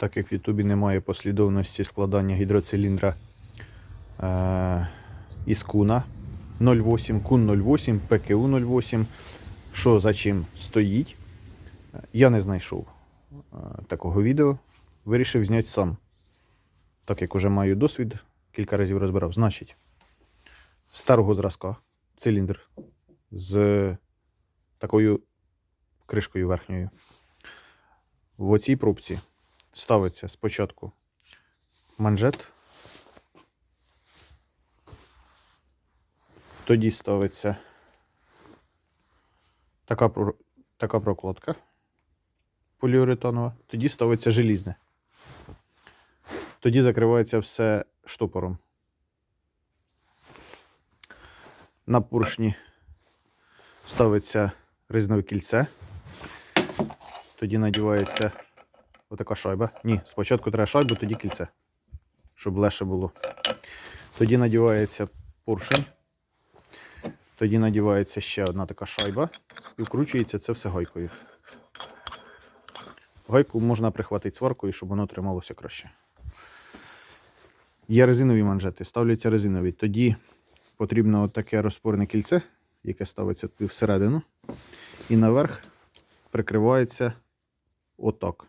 так як в Ютубі немає послідовності складання гідроциліндра е, із куна 08, кун 08, ПКУ 08, що за чим стоїть, я не знайшов е, такого відео. Вирішив зняти сам. Так як уже маю досвід, кілька разів розбирав. Значить, старого зразка циліндр з такою кришкою верхньою. В оцій пробці ставиться спочатку манжет. Тоді ставиться така, така прокладка поліуретанова, тоді ставиться желізне. Тоді закривається все штопором. На поршні ставиться резинове кільце. Тоді надівається отака шайба. Ні, спочатку треба шайбу, тоді кільце, щоб легше було. Тоді надівається поршень. Тоді надівається ще одна така шайба і вкручується це все гайкою. Гайку можна прихватити сваркою, щоб воно трималося краще. Є резинові манжети, ставляться резинові. Тоді потрібно от таке розпорне кільце, яке ставиться всередину, і наверх прикривається отак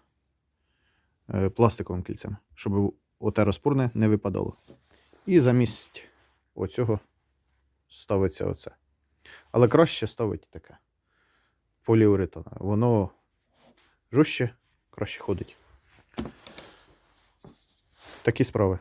пластиковим кільцем, щоб оте розпорне не випадало. І замість оцього ставиться оце. Але краще ставити таке поліуретанове. Воно жорстче, краще ходить. Такі справи.